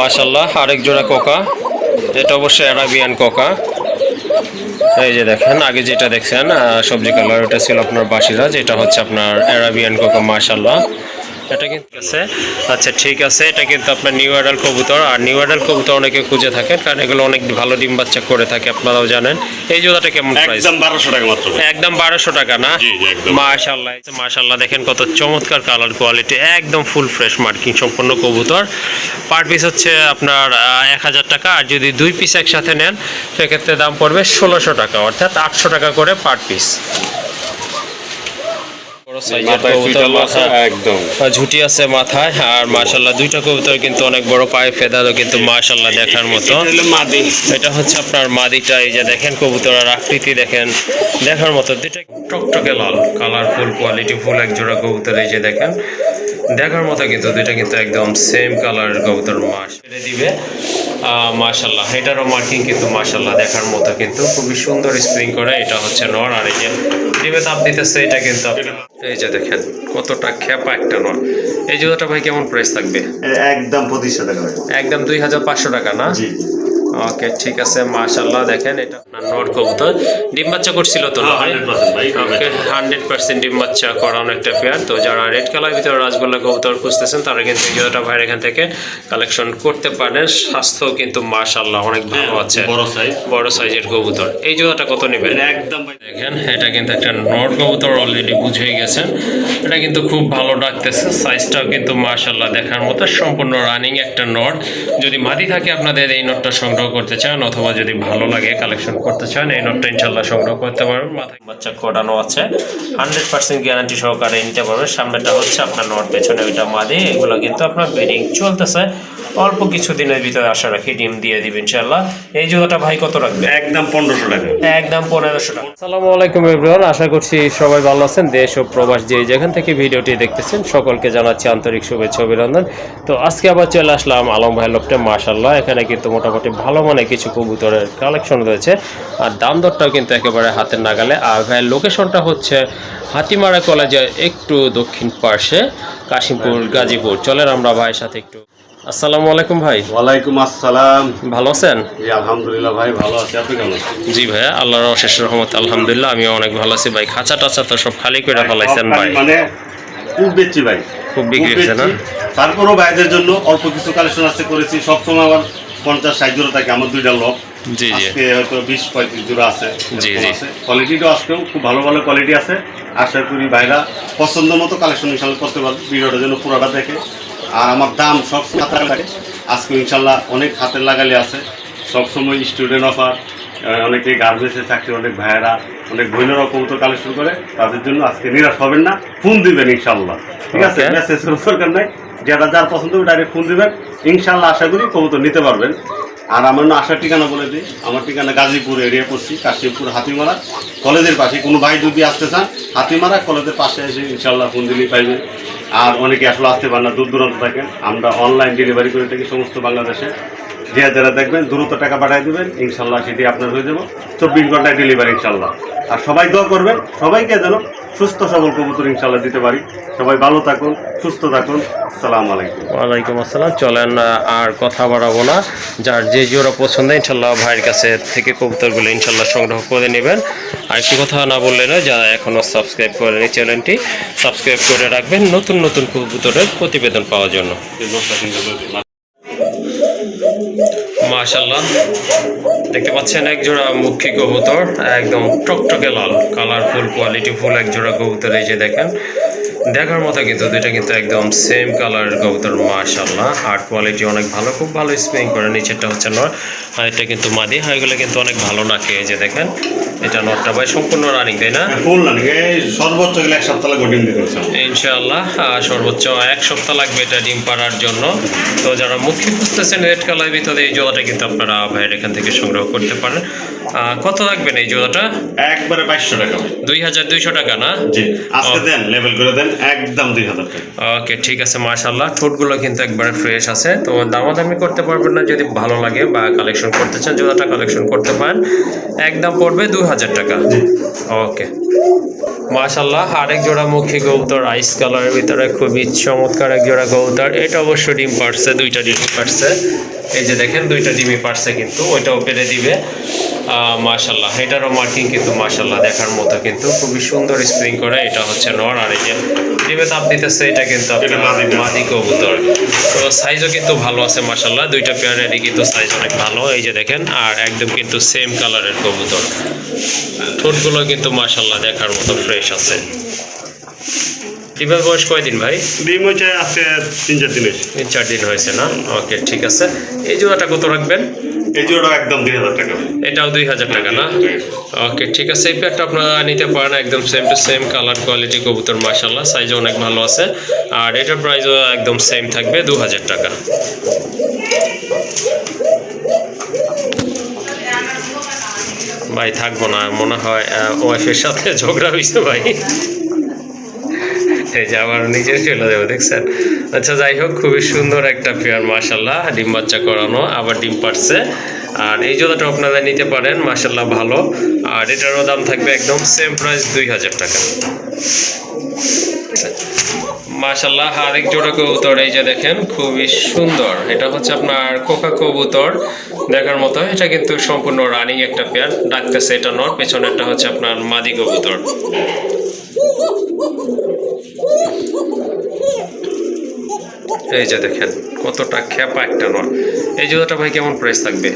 মাশাল্লাহ আরেক জোড়া কোকা। এটা অবশ্যই অ্যারাবিয়ান কোকা। এই যে দেখেন, আগে যেটা দেখছেন সবজি কালার, ওটা ছিল আপনার বাসিরা, যেটা হচ্ছে আপনার অ্যারাবিয়ান কোকা মাশাল্লাহ এটা কিন্তু আছে। আচ্ছা ঠিক আছে। এটা কিন্তু আপনার নিউ অ্যাডাল কবুতর। আর নিউ অ্যাডাল কবুতর অনেকে খুঁজে থাকেন কারণ এগুলো অনেক ভালো ডিম বাচ্চা করে থাকে আপনারাও জানেন। এই জোড়াটা কেমন প্রাইস একদম বারোশো টাকা মাত্র। একদম বারোশো টাকা না? মাশাল্লাহ মাশাল্লাহ দেখেন কত চমৎকার কালার কোয়ালিটি একদম ফুল ফ্রেশ মার্কিং সম্পূর্ণ কবুতর। পার পিস হচ্ছে আপনার এক হাজার টাকা। আর যদি দুই পিস একসাথে নেন সেক্ষেত্রে দাম পড়বে ষোলোশো টাকা অর্থাৎ আটশো টাকা করে পার পিস বড় সাইজের মাথায় কবুতর সুইটার মাথা, মাথা একদম। আর ঝুটি আছে মাথায় আর মাশাল্লাহ দুইটা কবুতর কিন্তু অনেক বড় পায়ে ফেদারও কিন্তু মাশাল্লাহ দেখার মতো। এটা হলো মাদি। এটা হচ্ছে আপনার মাদিটা এই যে দেখেন কবুতরের আকৃতি দেখেন দেখার মতো। দুইটা টকটকে লাল কালারফুল কোয়ালিটি এক জোড়া কবুতর এই যে দেখেন। দেখার মতো কিন্তু দুইটা কিন্তু একদম সেম কালারের কবুতর মাস ছেড়ে দিবে। মাশাল্লাহ এটারও মার্কিং কিন্তু মাশাল্লাহ দেখার মতো কিন্তু। খুবই সুন্দর স্প্রিং করে এটা হচ্ছে নর আর এই যে ডিমে তাপ দিতেছে এটা কিন্তু এই যে দেখেন কতটা খেপা একটা নয় এই জুতোটা ভাই কেমন প্রাইস থাকবে? একদম পঁচিশশো টাকা একদম দুই হাজার পাঁচশো টাকা না? জি। ওকে ঠিক আছে মাশাল্লাহ দেখেন এটা আপনার নর কবুতর। ডিম বাচ্চা করছিল তো না হ্যাঁ, 100% ওকে হান্ড্রেড পার্সেন্ট ডিম বাচ্চা করানো একটা পেয়ার তো যারা রেড কালার ভিতরে রাসগোল্লা কবুতর খুঁজতেছেন তারা কিন্তু এই জোড়াটা ভাইয়ের এখান থেকে কালেকশন করতে পারেন। স্বাস্থ্য কিন্তু মাশাল্লাহ অনেক ভালো আছে। বড় সাইজ বড় সাইজের কবুতর। এই জোড়াটা কত নেবেন? একদম দেখেন এটা কিন্তু একটা নট কবুতর অলরেডি বুঝে গেছেন। এটা কিন্তু খুব ভালো ডাকতেছে। সাইজটাও কিন্তু মার্শাল্লাহ দেখার মতো। সম্পূর্ণ রানিং একটা নট যদি মাদি থাকে আপনাদের এই নটটা সংগ্রহ করতে চান অথবা যদি ভালো লাগে কালেকশন করতে চান, এই নটটা ইনশাল্লাহ সংগ্রহ করতে পারবেন। মাথায় বাচ্চা করানো আছে। হান্ড্রেড পার্সেন্ট গ্যারান্টি সহকারে নিতে পারবেন। সামনেটা হচ্ছে আপনার নোট, পেছনে ওইটা মাদি। এগুলো কিন্তু আপনার বেরিং চলতেছে। অল্প কিছু দিনের ভিতরে আশা রাখি ডিম দিয়ে দিবেন ইনশাল্লাহ এই জোড়াটা ভাই কত রাখবে? একদম পনেরোশো টাকা। একদম পনেরোশো টাকা। আসসালামু আলাইকুম এভরিওয়ান আশা করছি সবাই ভালো আছেন দেশ ও প্রবাস যে যেখান থেকে ভিডিওটি দেখতেছেন সকলকে জানাচ্ছি আন্তরিক শুভেচ্ছা অভিনন্দন। তো আজকে আবার চলে আসলাম আলম ভাই লোকটে মাশাল্লাহ এখানে কিন্তু মোটামুটি ভালো মানে কিছু কবুতরের কালেকশন রয়েছে। আর দাম দরটাও কিন্তু একেবারে হাতের নাগালে। আর ভাইয়ের লোকেশনটা হচ্ছে হাতিমারা কলেজের একটু দক্ষিণ পার্শ্বে কাশিমপুর গাজীপুর। চলেন আমরা ভাইয়ের সাথে একটু আসসালামু আলাইকুম ভাই। ওয়ালাইকুম আসসালাম। ভালো আছেন? জি আলহামদুলিল্লাহ ভাই ভালো আছি। আপনি কেমন জি ভাইয়া আল্লাহর অশেষ রহমত আলহামদুলিল্লাহ আমিও অনেক ভালো আছি ভাই। খাঁচা টাচা তো সব খালি করে ফেলাইছেন ভাই। মানে খুব বেচছি ভাই। খুব বিক্রি হয়েছে না? তারপরও ভাইদের জন্য অল্প কিছু কালেকশন আছে করেছি। সবসময় আমার পঞ্চাশ ষাট জোড়া থাকে আমার দুইটা লোক। জি জি। আজকে হয়তো বিশ পঁয়ত্রিশ জোড়া আছে জি, জি। কোয়ালিটিটাও আজকেও খুব ভালো ভালো কোয়ালিটি আছে। আশা করি ভাইরা পছন্দ মতো কালেকশন ইনশাল্লাহ করতে পারবে। ভিডিওটা যেন পুরোটা দেখে। আর আমার দাম সব হাতে লাগে আজকে ইনশাল্লাহ অনেক হাতের লাগালে আছে। সবসময় স্টুডেন্ট অফার অনেকে গার্মেন্টসে চাকরি অনেক ভাইয়েরা অনেক বোনেরাও কবুতর কালেকশন করে তাদের জন্য আজকে নিরাশ হবেন না ফোন দিবেন ইনশাল্লাহ। ঠিক আছে. মেসেজ করার দরকার নাই। যেটা যার পছন্দ ডাইরেক্ট ফোন দিবেন। ইনশাল্লাহ আশা করি কবুতর নিতে পারবেন। আর আমার না আসার ঠিকানা বলে দিই। আমার ঠিকানা গাজীপুর এরিয়া পড়ছি কাশিমপুর হাতিমারা। কলেজের পাশে কোনো ভাই যদি আসতে চান হাতিমারা কলেজের পাশে এসে ইনশাল্লাহ ফোন দিলেই পাইবেন। আর অনেকে আসলে আসতে পারেন না, দূর দূরান্ত থাকেন আমরা অনলাইন ডেলিভারি করে থাকি সমস্ত বাংলাদেশে। যে যারা দেখবেন দ্রুত টাকা পাঠিয়ে দেবেন ইনশাল্লাহ সেটি আপনার হয়ে যাব। চব্বিশ ঘন্টায় ডেলিভারি ইনশাল্লাহ। আর সবাই দোয়া করবেন সবাইকে যেন সুস্থ সবল কবুতর ইনশাল্লাহ দিতে পারি। সবাই ভালো থাকুন সুস্থ থাকুন। সালাম আলাইকুম। ওয়ালাইকুম আসসালাম। চলেন আর কথা বাড়াবো না। যার যে জোড়া পছন্দ ইনশাল্লাহ ভাইয়ের কাছে থেকে কবুতরগুলো ইনশাল্লাহ সংগ্রহ করে নেবেন। আর একটি কথা না বললে না যারা এখনও সাবস্ক্রাইব করেনি চ্যানেলটি সাবস্ক্রাইব করে রাখবেন। নতুন নতুন কবুতরের প্রতিবেদন পাওয়ার জন্য। মাশাল্লাহ দেখতে পাচ্ছেন এক জোড়া মুখী কবুতর, একদম টকটকে লাল কালারফুল কোয়ালিটি ফুল, এক জোড়া কবুতর এই যে দেখেন। দেখার মতো কিন্তু দুইটা কিন্তু একদম সেম কালারের কবুতর মাশাল্লাহ আর কোয়ালিটি অনেক ভালো খুব ভালো স্প্রিং করে। নিচেরটা হচ্ছে নর। আর এটা কিন্তু মাদি। হয় এগুলো কিন্তু অনেক ভালো নাকে এই যে দেখেন। এটা নটটা ভাই সম্পূর্ণ রানিং তাই না? ফুল না সর্বোচ্চ এক সপ্তাহ লাগে ডিম দিতে ইনশাআল্লাহ সর্বোচ্চ এক সপ্তাহ লাগবে এটা ডিম পাড়ার জন্য। তো যারা মুখী খুঁজতেছেন রেড কালার ভিতরে এই জোড়াটা কিন্তু আপনারা ভাইয়ের এখান থেকে সংগ্রহ করতে পারেন। আহ, কত লাগবেন এই জোড়াটা? একবারে বাইশশো টাকা। দুই হাজার দুইশো টাকা না? জি আজকে দেন লেভেল করে দেন। একদম দুই হাজার টাকা। ওকে ঠিক আছে মাশাল্লাহ ঠোঁটগুলো কিন্তু একবারে ফ্রেশ আছে। তো দামাদামি করতে পারবেন না যদি ভালো লাগে বা কালেকশন করতে চান জোড়াটা কালেকশন করতে পারেন। একদম পড়বে দু হাজার টাকা। ওকে। মাশাল্লাহ আরেক জোড়া মুখী কবুতর আইস কালারের ভিতরে খুবই চমৎকার এক জোড়া কবুতর এটা অবশ্য ডিম পারছে দুইটা ডিম পারছে। এই যে দেখেন দুইটা ডিমই পারছে কিন্তু ওইটাও পেরে দিবে। মাশাল্লাহ এটারও মার্কিং কিন্তু মাশাল্লাহ দেখার মতো কিন্তু খুবই সুন্দর স্প্রিং করে এটা হচ্ছে নর আর এই যে ডিমে তাপ দিতেছে এটা কিন্তু আপনার মাদি। কবুতর। তো সাইজও কিন্তু ভালো আছে মাশাল্লাহ দুইটা পেয়ারেরই কিন্তু সাইজ অনেক ভালো এই যে দেখেন আর একদম কিন্তু সেম কালারের কবুতর। ঠোঁটগুলো কিন্তু মাশাল্লাহ দেখার মতো ফ্রেশ আছে। ডিমের বয়স কয়দিন ভাই? ডিম হচ্ছে আজকে তিন চার দিন হয়েছে তিন চার দিন হয়েছে না? ওকে ঠিক আছে। এই জোড়াটা কত রাখবেন? এই জোড়া একদম দুই হাজার টাকা। এটাও দুই হাজার টাকা না? ওকে ঠিক আছে। এই পেয়ারটা আপনারা নিতে পারেন একদম same to same colour quality কবুতর মাশাল্লাহ সাইজও অনেক ভালো আছে। আর এটার প্রাইসও একদম সেম থাকবে দু হাজার টাকা। ভাই থাকব না। মনে হয় ওয়াইফের সাথে ঝগড়া হয়েছে ভাই। এই যে আবার নিজে চলে যাবে, দেখছেন? আচ্ছা যাই হোক, খুবই সুন্দর একটা পেয়ার মাশাল্লাহ ডিম বাচ্চা করানো, আবার ডিম পারছে। আর এই জোড়াটা আপনারা নিতে পারেন মাশাল্লাহ ভালো। আর এটারও দাম থাকবে একদম সেম প্রাইস দুই হাজার টাকা। মাশাল্লাহ আরেক জোড়া কবুতর, এই যে দেখেন, খুবই সুন্দর। এটা হচ্ছে আপনার কোকা কবুতর, দেখার মতো। এটা কিন্তু সম্পূর্ণ রানিং একটা পেয়ার ডাকতেছে এটা নর পেছনেরটা হচ্ছে আপনার মাদি কবুতর। এই যে দেখেন কতটা খেপা একটা নর এই জুতোটা ভাই কেমন প্রাইস থাকবে?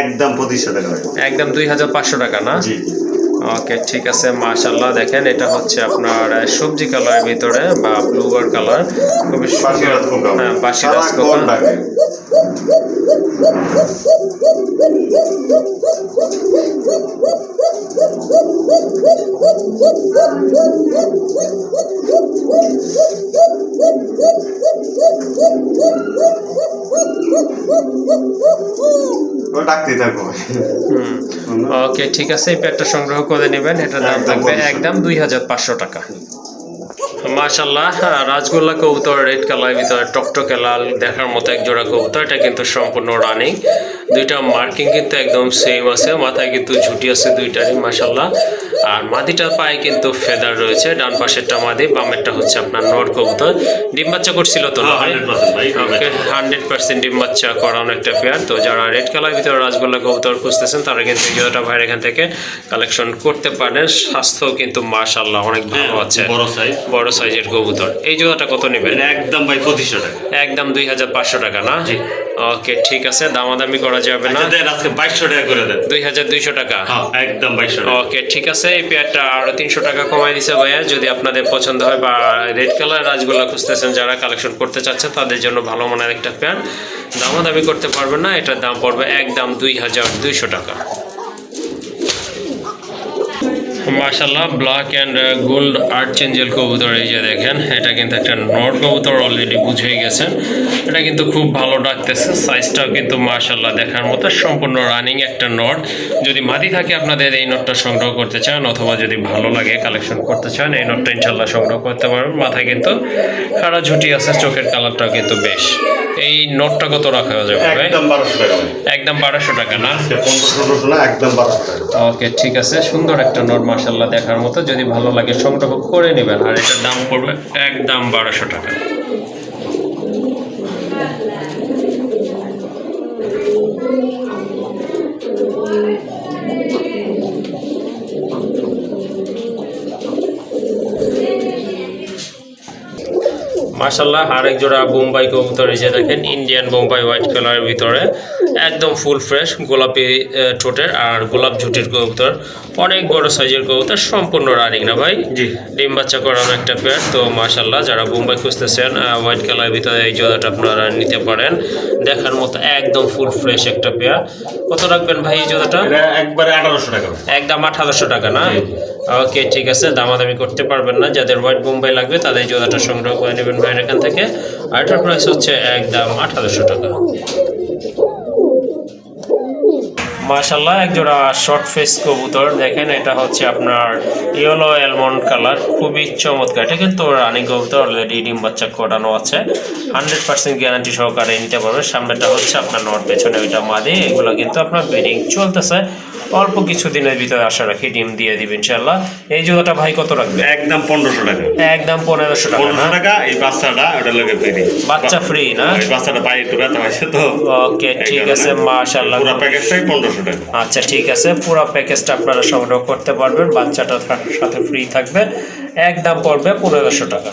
একদম পঁচিশশো টাকা একদম দুই হাজার পাঁচশো টাকা না? জি। ওকে ঠিক আছে মাশাল্লাহ দেখেন এটা হচ্ছে আপনার সবজি কালারের ভিতরে বা ব্লুবার কালার। খুবই সুন্দর। হ্যাঁ বাসিরাজ সারাক্ষণ খোকা থাকো। ওকে ঠিক আছে এই প্যাডটা সংগ্রহ করে নেবেন। এটার দাম থাকবে একদম দুই হাজার পাঁচশো টাকা। মাশাল্লাহ রাজগোল্লা কবুতর রেড কালার ভিতরে টকটকে লাল দেখার মতো এক জোড়া কবুতর। এটা কিন্তু সম্পূর্ণ রানিং দুইটা মার্কিং কিন্তু একদম সেম আছে মাথায় কিন্তু ঝুটি আছে দুইটারই মাশাল্লাহ আর মাদিটার পায়ে কিন্তু ফেদার রয়েছে ডান পাশেরটা মাদি বামেরটা হচ্ছে আপনার নর কবুতর। ডিম বাচ্চা করছিল তো না হ্যাঁ, 100% ভাই। ওকে হান্ড্রেড পার্সেন্ট ডিম বাচ্চা করানো একটা পেয়ার তো যারা রেড কালার ভিতরে রাজগোল্লা কবুতর খুঁজতেছেন তারা কিন্তু জোড়াটা ভাইয়ের এখান থেকে কালেকশন করতে পারেন। স্বাস্থ্য কিন্তু মাশাল্লাহ অনেক ভালো আছে। বড় সাইজের কবুতর। এই জোড়াটা কত নেবেন? একদম ভাই পঁচিশশো টাকা। একদম দুই হাজার পাঁচশো টাকা না? ওকে ঠিক আছে দামাদামি করা যাবে না। আচ্ছা, আজকে বাইশশো টাকা করে দেন। দুই হাজার দুইশো টাকা? হ্যাঁ একদম বাইশশো ওকে ঠিক আছে এই পেয়ারটা আরও তিনশো টাকা কমাই দিছে ভাইয়া। যদি আপনাদের পছন্দ হয় বা রেড কালার রাজগুলা খুঁজতেছেন, যারা কালেকশন করতে চাচ্ছেন তাদের জন্য ভালো মানের একটা পেয়ার। দামাদামি করতে পারবেন না, এটার দাম পড়বে এক দাম দুই হাজার দুইশো টাকা। মার্শাল্লাহ ব্ল্যাক অ্যান্ড গোল্ড আর্ট চেঞ্জেল কবুতর এই যে দেখেন, এটা কিন্তু একটা নট কবুতর অলরেডি বুঝে গেছেন। এটা কিন্তু খুব ভালো ডাকতেছে সাইজটাও কিন্তু মার্শাল্লাহ দেখার মতো, সম্পূর্ণ রানিং একটা নট যদি মাদি থাকে আপনাদের এই নটটা সংগ্রহ করতে চান, অথবা যদি ভালো লাগে কালেকশন করতে চান, এই নটটা ইনশাল্লাহ সংগ্রহ করতে পারবেন। মাথায় কিন্তু খাড়া ঝুটি আছে, চোখের কালারটাও কিন্তু বেশ। এই নোটটা কত রাখা যাবে একদম বারোশো টাকা একদম বারোশো টাকা না? পনেরো ষোলোশো না একদম বারোশো টাকা। ওকে ঠিক আছে। সুন্দর একটা নোট মার্শাল্লাহ দেখার মতো। যদি ভালো লাগে সংগ্রহ করে নেবেন। আর এটার দাম পড়বে একদম বারোশো টাকা। মার্শাল্লাহ আরেক জোড়া বোম্বাই কবুতর এসে দেখেন ইন্ডিয়ান বোম্বাই হোয়াইট কালারের ভিতরে। একদম ফুল ফ্রেশ গোলাপি ঠোঁটের আর গোলাপ ঝুটির কবুতর। অনেক বড় সাইজের কবুতর সম্পূর্ণ রানিং না ভাই? জি। ডিম বাচ্চা করানো একটা পেয়ার তো মাশাল্লাহ যারা বোম্বাই খুঁজতেছেন হোয়াইট কালারের ভিতরে এই জোড়াটা আপনারা নিতে পারেন। দেখার মতো একদম ফুল ফ্রেশ একটা পেয়ার কত রাখবেন ভাই এই জোড়াটা? এটা একবারে আঠারোশো টাকা। একদম আঠারোশো টাকা না? ওকে ঠিক আছে দামাদামি করতে পারবেন না। যাদের হোয়াইট বোম্বাই লাগবে তাদের জোড়াটা সংগ্রহ করে নেবেন ভাইয়ের এখান থেকে। আর এটার প্রাইস হচ্ছে একদম আঠারোশো টাকা। মাশাল্লাহ এক জোড়া শর্ট ফেস কবুতর। দেখেন, এটা হচ্ছে আপনার ইয়েলো অ্যালমন্ড কালার খুবই চমৎকার। এটা কিন্তু রানিং কবুতর অলরেডি ডিম বাচ্চা করানো আছে। হান্ড্রেড পার্সেন্ট গ্যারান্টি সহকারে নিতে পারবে সামনেটা হচ্ছে আপনার নট পেছনে ওইটা মাদি। এগুলো কিন্তু আপনার ব্রিডিং চলতেছে। অল্প কিছু দিনের ভিতরে আশা রাখি ডিম দিয়ে দিবেন ইনশাল্লাহ এই জোড়াটা ভাই কত রাখবে? একদম পনেরোশো টাকা। একদম পনেরোশো টাকা পনেরোশো টাকা এই বাচ্চাটা ওটা লোকে ফ্রি বাচ্চা ফ্রি না? এই বাচ্চাটা পায়ে একটু ব্যথা হয়েছে তো। ওকে ঠিক আছে মাশাল্লাহ পুরো প্যাকেজটাই পনেরোশো টাকা। আচ্ছা ঠিক আছে পুরো প্যাকেজটা আপনারা সংগ্রহ করতে পারবেন বাচ্চাটা সাথে ফ্রি থাকবে একদম পড়বে পনেরোশো টাকা।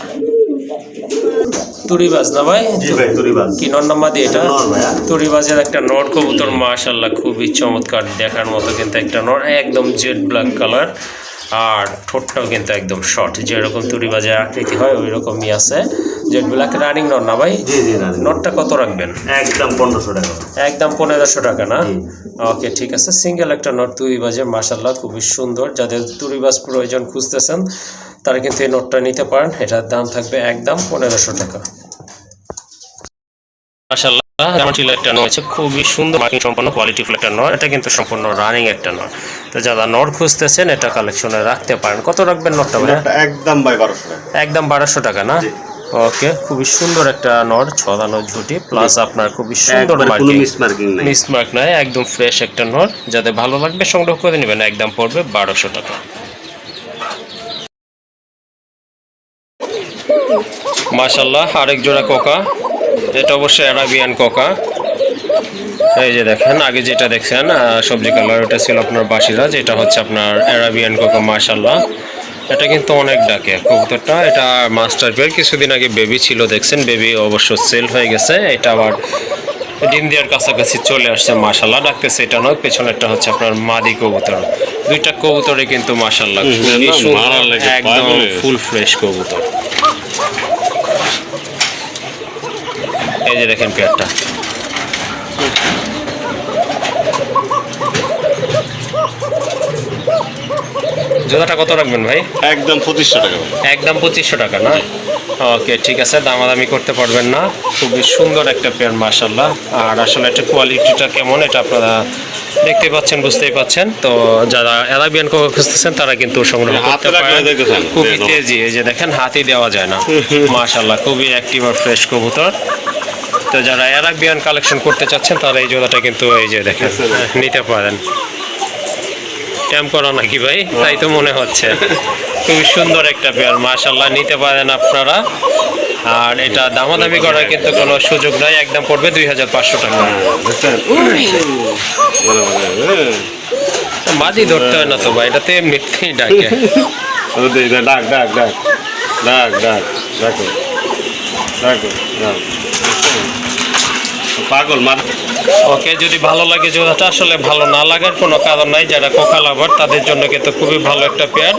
তুরিবাজ না ভাই? জি ভাই তুরিবাজ। কি নর নাম্বার দিয়ে এটা? নর। তুরিবাজের একটা নর কবুতর মাশাল্লাহ খুবই চমৎকার দেখার মতো কিন্তু একটা নর একদম জেড ব্ল্যাক কালার। আর ঠোঁটটাও কিন্তু একদম শর্ট যেরকম তুরিবাজের আকৃতি হয় ওই রকমই আছে। জেড ব্ল্যাক রানিং নর না ভাই? জি জি নটটা কত রাখবেন? একদম পনেরোশো টাকা। একদম পনেরোশো টাকা না? ওকে ঠিক আছে। সিঙ্গেল একটা নোট তুরিবাজে মাসাল্লাহ খুবই সুন্দর। যাদের তুরিবাজ প্রয়োজন খুঁজতেছেন তারা কিন্তু এই নোটটা নিতে পারেন এটার দাম থাকবে একদম পনেরোশো টাকা। মাসাল্লাহ জামাটিল একটা নয় আছে খুবই সুন্দর মার্কিং সম্পন্ন কোয়ালিটিফুল একটা নয় এটা কিন্তু সম্পূর্ণ রানিং একটা নয়। তো যারা নট খুঁজতেছেন এটা কালেকশনে রাখতে পারেন। কত রাখবেন নটটা ভাই একদম ভাই বারোশো টাকা। একদম বারোশো টাকা না? ওকে খুবই সুন্দর একটা নট ছদানো ঝুটি প্লাস আপনার খুবই সুন্দর একবারে মিস নাই। মার্ক নয় একদম ফ্রেশ একটা নট। যাতে ভালো লাগবে সংগ্রহ করে নেবেন একদম পড়বে বারোশো টাকা। মাশাল্লাহ আরেক জোড়া কোকা। এটা অবশ্যই অ্যারাবিয়ান কোকা। এই যে দেখেন আগে যেটা দেখছেন সবজি কালার ওটা ছিল আপনার বাসিরাজ এটা হচ্ছে আপনার অ্যারাবিয়ান কোকা মাশাল্লাহ এটা কিন্তু অনেক ডাকে কবুতরটা। এটা মাস্টার পেয়ার কিছুদিন আগে বেবি ছিল দেখছেন? বেবি অবশ্য সেল হয়ে গেছে। এটা আবার ডিম দেওয়ার কাছাকাছি চলে আসছে মাশাল্লাহ ডাকতেছে এটা নয় পেছনেরটা হচ্ছে আপনার মাদি কবুতর। দুইটা কবুতরে কিন্তু লেগে একদম ফুল ফ্রেশ কবুতর। এই যে দেখেন পেয়ারটা জোড়াটা কত রাখবেন ভাই? একদম পঁচিশশো টাকা। একদম পঁচিশশো টাকা না? ওকে ঠিক আছে দামাদামি করতে পারবেন না। খুবই সুন্দর একটা পেয়ার মার্শাল্লাহ আর আসলে এটা কোয়ালিটিটা কেমন এটা আপনারা দেখতে পাচ্ছেন বুঝতেই পাচ্ছেন। তো যারা অ্যারাবিয়ান কোকা খুঁজতেছেন তারা কিন্তু সংগ্রহ করতে পারেন। খুবই তেজি এই যে দেখেন হাতি দেওয়া যায় না। মার্শাল্লাহ খুবই অ্যাক্টিভ আর ফ্রেশ কবুতর। তো যারা অ্যারাবিয়ান কালেকশন করতে চাচ্ছেন, তারা এই জোড়াটা কিন্তু এই যে দেখেন, নিতে পারেন। ট্যাম করা নাকি ভাই? তাই তো মনে হচ্ছে। খুবই সুন্দর একটা পেয়ার মাশাল্লাহ নিতে পারেন আপনারা। আর এটা দামাদামি করার কিন্তু কোনো সুযোগ নাই, একদম পড়বে দুই হাজার পাঁচশো টাকা। মাদি ধরতে হয় না তো ভাই, এটা তো এমনিতেই ডাক ডাক ডাক। ডাক ডাক, ডাকো ডাকো, ডাক। পাগল মার ওকে যদি ভালো লাগে জোড়াটা আসলে ভালো না লাগার কোনো কারণ নাই। যারা কোকা লাভার তাদের জন্য কিন্তু খুবই ভালো একটা পেয়ার।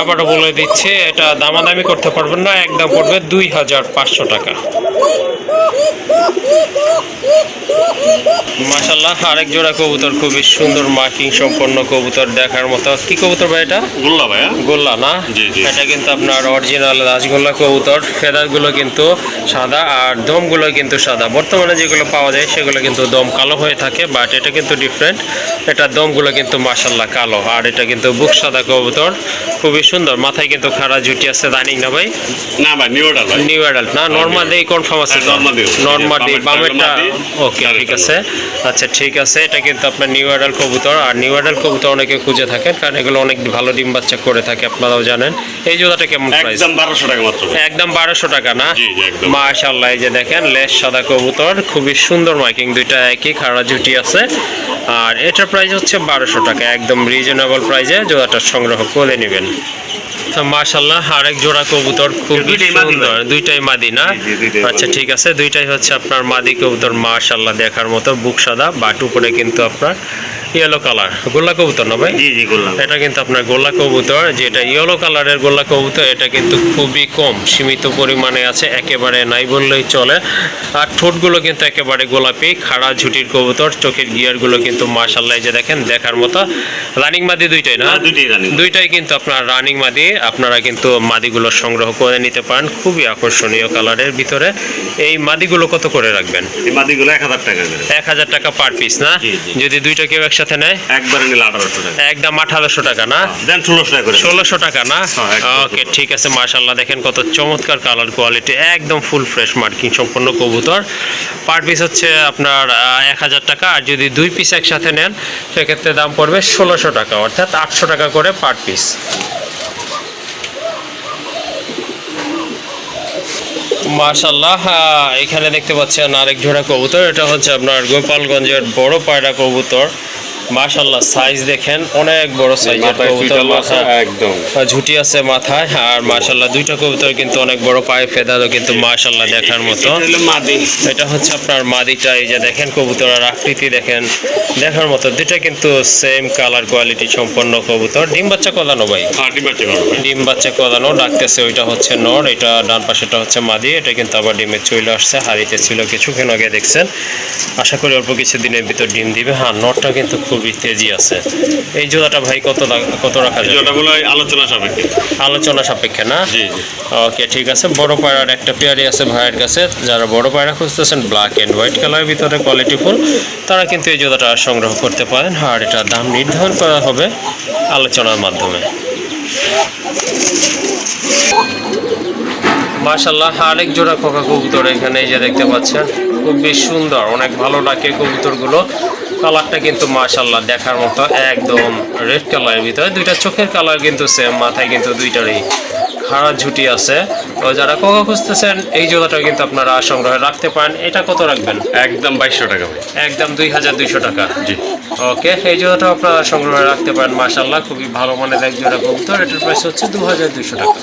আবারও বলে দিচ্ছি এটা দামাদামি করতে পারবেন না একদম পড়বে দুই হাজার পাঁচশো টাকা। মাশাল্লাহ আরেক জোড়া কবুতর খুবই সুন্দর মার্কিং সম্পন্ন কবুতর দেখার মতো। কি কবুতর ভাই এটা? গুল্লা ভাইয়া। গোল্লা না। এটা কিন্তু আপনার অরিজিনাল রাজগোল্লা কবুতর। ফেদারগুলো কিন্তু সাদা আর দমগুলো কিন্তু সাদা। বর্তমানে যেগুলো পাওয়া যায় সেগুলো কিন্তু দম কালো হয়ে থাকে বাট এটা কিন্তু ডিফারেন্ট এটা দমগুলো কিন্তু মাসাল্লাহ কালো আর এটা কিন্তু বুক সাদা কবুতর খুবই সুন্দর। মাথায় কিন্তু খাড়া জুটি আছে রানিং না ভাই? না ভাই নিউ ভাই। নিউ অ্যাডাল্ট না নর্মাল কনফার্ম আছে। নর্মাল বামেরটা মাদি, ওকে ঠিক আছে। আচ্ছা ঠিক আছে এটা কিন্তু আপনার নিউ অ্যাডাল্ট কবুতর আর নিউ অ্যাডাল্ট কবুতর অনেকে খুঁজে থাকেন কারণ এগুলো অনেক ভালো ডিম বাচ্চা করে থাকে আপনারাও জানেন। এই জোড়াটা কেমন প্রাইস একদম বারোশো টাকা মাত্র। একদম বারোশো টাকা না? জি, জি, একদম। মাশাল্লাহ এই যে দেখেন লেস সাদা কবুতর খুবই সুন্দর মাইকিং দুইটা একই খাড়া জুটি আছে। আর এটার প্রাইস হচ্ছে বারোশো টাকা। একদম রিজনেবল প্রাইসে জোড়াটা সংগ্রহ করে নেবেন। তো মাশাল্লাহ আরেক জোড়া কবুতর খুবই দুইটাই মাদি সুন্দর। দুইটাই মাদি না? আচ্ছা ঠিক আছে। দুইটাই হচ্ছে আপনার মাদি কবুতর মাশাল্লাহ দেখার মতো। বুক সাদা বাট উপরে কিন্তু আপনার ইয়েলো কালার গোল্লা কবুতর না ভাই? জি জি গুল্লা। এটা কিন্তু আপনার গোল্লা কবুতর যেটা ইয়েলো কালারের গোল্লা কবুতর এটা কিন্তু খুবই কম। সীমিত পরিমাণে আছে একেবারে নাই বললেই চলে। আর ঠোঁটগুলো কিন্তু একেবারে গোলাপি খাড়া ঝুটির কবুতর চোখের গিয়ারগুলো কিন্তু মাশাল্লাহ এই যে দেখেন দেখার মতো। রানিং মাদি দুইটাই না? হ্যাঁ, দুইটাই কিন্তু আপনার রানিং মাদি আপনারা কিন্তু মাদিগুলো সংগ্রহ করে নিতে পারেন খুবই আকর্ষণীয় কালারের ভিতরে। এই মাদিগুলো কত করে রাখবেন? এই মাদিগুলো এক হাজার টাকা এক হাজার টাকা পার পিস না। যদি দুইটা কেউ একসাথে একসাথে নেয়? একবারে নিলে আঠারোশো টাকা। একদম আঠারোশো টাকা না? দেন ষোলোশো টাকা ষোলোশো টাকা না? হ্যাঁ, ওকে ঠিক আছে মার্শাল্লাহ দেখেন কত চমৎকার কালার কোয়ালিটি একদম ফুল ফ্রেশ মার্কিং সম্পূর্ণ কবুতর। পার পিস হচ্ছে আপনার এক হাজার টাকা আর যদি দুই পিস একসাথে নেন সেক্ষেত্রে দাম পড়বে ষোলোশো টাকা অর্থাৎ আটশো টাকা করে পার পিস মার্শাল্লাহ এখানে দেখতে পাচ্ছেন আরেক জোড়া কবুতর এটা হচ্ছে আপনার গোপালগঞ্জের বড় পায়রা কবুতর। মার্শাল্লাহ সাইজ দেখেন অনেক বড় সাইজের কবুতর মাথা একদম। ঝুটি আছে মাথায় আর মার্শাল্লাহ দুইটা কবুতর কিন্তু অনেক বড় পায়ে ফেদারও কিন্তু মার্শাল্লাহ দেখার মতো। এটা হচ্ছে আপনার মাদিটা এই যে দেখেন কবুতরের আকৃতি দেখেন দেখার মতো। দুইটা কিন্তু সেম কালার কোয়ালিটি সম্পন্ন কবুতর। ডিম বাচ্চা কলানো ভাই? ডিম বাচ্চা কলানো ডাকতেছে ওইটা হচ্ছে নর এটা ডান পাশেটা হচ্ছে মাদি এটা কিন্তু আবার ডিমে চলে আসছে হাড়িতে ছিল কিছুক্ষণ আগে দেখছেন। আশা করি অল্প কিছু দিনের ভিতর ডিম দিবে। হ্যাঁ নরটা কিন্তু খুবই তেজি আছে। এই জোড়াটা ভাই কত কত রাখা বলে আলোচনা সাপেক্ষে। আলোচনা সাপেক্ষে না? জি ওকে ঠিক আছে। বড় পায়রার একটা পেয়ারি আছে ভাইয়ের কাছে। যারা বড় পায়রা খুঁজতেছেন ব্ল্যাক অ্যান্ড হোয়াইট কালারের ভিতরে কোয়ালিটি ফুল তারা কিন্তু এই জোড়াটা সংগ্রহ করতে পারেন আর এটার দাম নির্ধারণ করা হবে আলোচনার মাধ্যমে। মাশাল্লাহ আরেক জোড়া খোকা কবুতর এখানে এই যে দেখতে পাচ্ছেন। খুব বেশ সুন্দর অনেক ভালো ডাকে কবুতরগুলো। কালারটা কিন্তু মাশাল্লাহ দেখার মতো একদম রেড কালারের ভিতরে। দুইটা চোখের কালার কিন্তু সেম মাথায় কিন্তু দুইটারই খাড়া ঝুটি আছে। তো যারা কোকা খুঁজতেছেন এই জোড়াটা কিন্তু আপনারা সংগ্রহে রাখতে পারেন। এটা কত রাখবেন? একদম বাইশশো টাকা একদম দুই হাজার দুইশো টাকা। জি। ওকে এই জোড়াটা আপনারা সংগ্রহে রাখতে পারেন মাশাল্লাহ খুবই ভালো মানের এক জোড়া কবুতর এটার প্রাইস হচ্ছে দু হাজার দুইশো টাকা।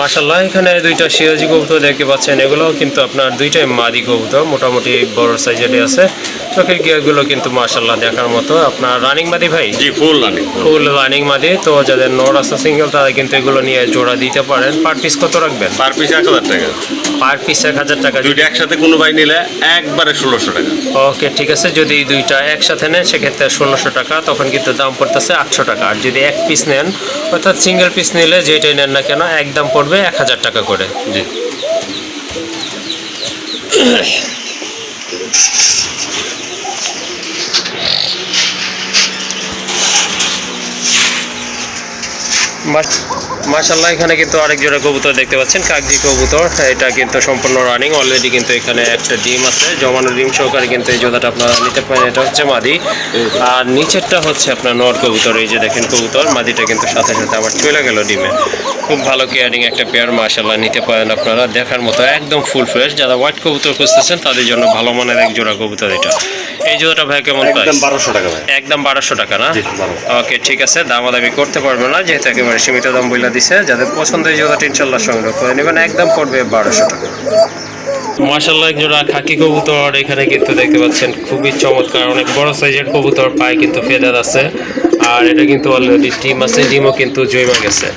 মাশাল্লাহ এখানে দুইটা সিরাজি কবুতর দেখতে পাচ্ছেন। এগুলোও কিন্তু আপনার দুইটাই মাদি কবুতর মোটামুটি বড় সাইজেরই আছে। চোখের গিয়ারগুলো কিন্তু মাশাল্লাহ দেখার মতো। আপনার রানিং মাদি ভাই? জি ফুল রানি ফুল রানিং মাদি। তো যাদের নোর আছে সিঙ্গেল তারা কিন্তু এগুলো নিয়ে জোড়া দিতে পারেন। পার পিস কত রাখবেন? পার পিস এক হাজার টাকা। পার পিস এক হাজার টাকা। দুইটা একসাথে কোনো ভাই নিলে একবারে ষোলোশো টাকা। ওকে ঠিক আছে। যদি দুইটা একসাথে নেন সেক্ষেত্রে ষোলোশো টাকা। তখন কিন্তু দাম পড়তেছে আটশো টাকা। আর যদি এক পিস নেন অর্থাৎ সিঙ্গেল পিস নিলে যেটাই নেন না কেন একদম পড়বে এক হাজার টাকা করে জি। মাশাল্লাহ এখানে কিন্তু আরেক জোড়া কবুতর দেখতে পাচ্ছেন কাকজি কবুতর। এটা কিন্তু সম্পূর্ণ রানিং অলরেডি কিন্তু এখানে একটা ডিম আছে জমানো ডিম সহকারে কিন্তু এই জোড়াটা আপনারা নিতে পারেন। এটা হচ্ছে মাদি আর নিচেরটা হচ্ছে আপনার নর কবুতর এই যে দেখেন কবুতর মাদিটা কিন্তু সাথে সাথে আবার চলে গেল ডিমে। খুব ভালো কেয়ারিং একটা পেয়ার মাশাল্লাহ নিতে পারেন আপনারা দেখার মতো একদম ফুল ফ্রেশ যারা হোয়াইট কবুতর খুঁজতেছেন তাদের জন্য ভালো মানের এক জোড়া কবুতর এটা। এই জোড়াটা ভাই কেমন একদম বারোশো টাকা একদম বারোশো টাকা না? ওকে ঠিক আছে দামাদামি করতে পারবে না যেহেতু একেবারে সীমিত দাম বইলা দিছে, যাদের পছন্দ এই জোড়াটি ইনশাল্লাহ সংগ্রহ করে নেবেন। একদম পড়বে বারোশো টাকা। মার্শাল্লাহ একজোড়া খাকি কবুতর এখানে কিন্তু দেখতে পাচ্ছেন, খুবই চমৎকার। অনেক বড় সাইজের কবুতর পায়ে কিন্তু ফেদার আছে। আর এটা কিন্তু অলরেডি ডিম আছে, ডিমও কিন্তু জৈমা গেছে।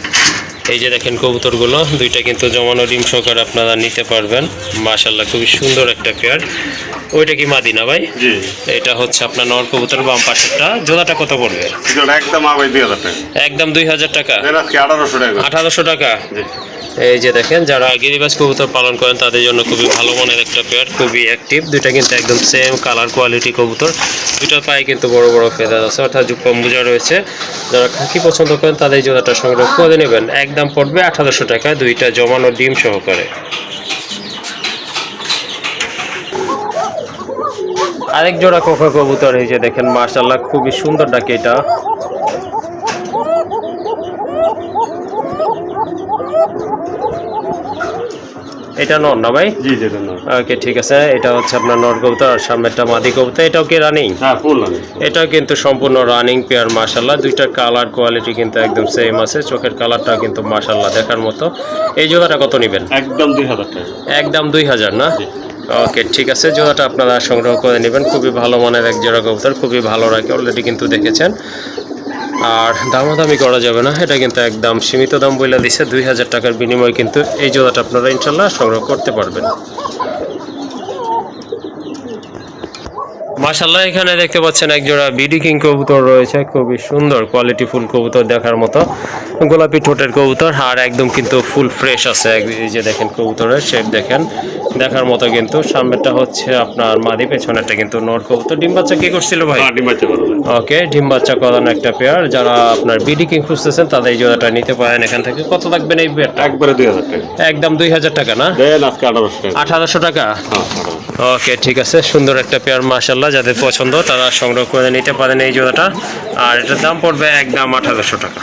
এই যে দেখেন কবুতরগুলো দুইটা কিন্তু জমানো ডিম সহকারে আপনারা নিতে পারবেন। মাশাল্লাহ খুবই সুন্দর একটা পেয়ার। ওইটা কি মাদিনা ভাই? এটা হচ্ছে আপনার নর কবুতর বাম পাশেরটা। জোড়াটা কত পড়বে? একদম দুই হাজার টাকা। টাকা আঠারোশো টাকা। আঠারোশো টাকা? জি। এই যে দেখেন, যারা গিরিবাজ কবুতর পালন করেন, তাদের জন্য খুবই ভালো মনের একটা পেয়ার খুবই অ্যাক্টিভ দুইটা কিন্তু একদম সেম কালার কোয়ালিটি কবুতর। দুইটার পায়ে কিন্তু বড় বড় ফেদার আছে, অর্থাৎ যুগ কম্বুজা রয়েছে, যারা খাকি পছন্দ করেন, তাদের এই জোড়াটা সংগ্রহ করে নেবেন। একদম পড়বে আঠারোশো টাকা, দুইটা জমানো ডিম সহকারে। আরেক জোড়া কোকা কবুতর এই যে দেখেন মার্শাল্লাহ খুবই সুন্দর ডাকে এটা। এটা নর না ভাই? জি জি ওকে ঠিক আছে। এটা হচ্ছে আপনার নর কবুতর আর সামনেরটা মাদি কবুতর। এটাও কি রানিং হ্যাঁ ফুল রানি এটাও কিন্তু সম্পূর্ণ রানিং পেয়ার মাশাল্লাহ দুইটার কালার কোয়ালিটি কিন্তু একদম সেম আছে। চোখের কালারটা কিন্তু মাশাল্লাহ দেখার মতো। এই জোড়াটা কত নেবেন? একদম দুই হাজার টাকা। একদম দুই হাজার না? ওকে ঠিক আছে। জোড়াটা আপনারা সংগ্রহ করে নেবেন। খুবই ভালো মানের এক জোড়া কবুতর খুবই ভালো রাখে। অলরেডি কিন্তু দেখেছেন। আর দামাদামি করা যাবে না, এটা কিন্তু একদম সীমিত দাম বইলা দিছে, দুই হাজার টাকার বিনিময়ে কিন্তু এই জোড়াটা আপনারা ইনশাল্লাহ সংগ্রহ করতে পারবেন। মাশাল্লাহ এখানে দেখতে পাচ্ছেন এক জোড়া বিডি কিং কবুতর রয়েছে খুবই সুন্দর কোয়ালিটি ফুল কবুতর দেখার মতো। গোলাপি ঠোঁটের কবুতর আর একদম কিন্তু ফুল ফ্রেশ আছে এই যে দেখেন কবুতরের শেপ দেখেন। দেখার মতো কিন্তু সামনেরটা হচ্ছে আপনার মাদি পেছনেরটা কিন্তু নর কবুতর। ডিম বাচ্চা কি করছিল ভাই? ডিম বাচ্চা ওকে ডিম বাচ্চা করানো একটা পেয়ার যারা আপনার বিডি কিং খুঁজতেছেন তাদের এই জোড়াটা নিতে পারেন এখান থেকে। কত থাকবেন এই পেয়ারটা একবারে দুই হাজার টাকা। একদম দুই হাজার টাকা না? দেন আজকে আঠারোশো টাকা। হ্যাঁ ওকে ঠিক আছে সুন্দর একটা পেয়ার মাশাল্লাহ যাদের পছন্দ, তারা সংগ্রহ করে নিতে পারেন এই জোড়াটা। আর এটার দাম পড়বে একদম আঠারোশো টাকা।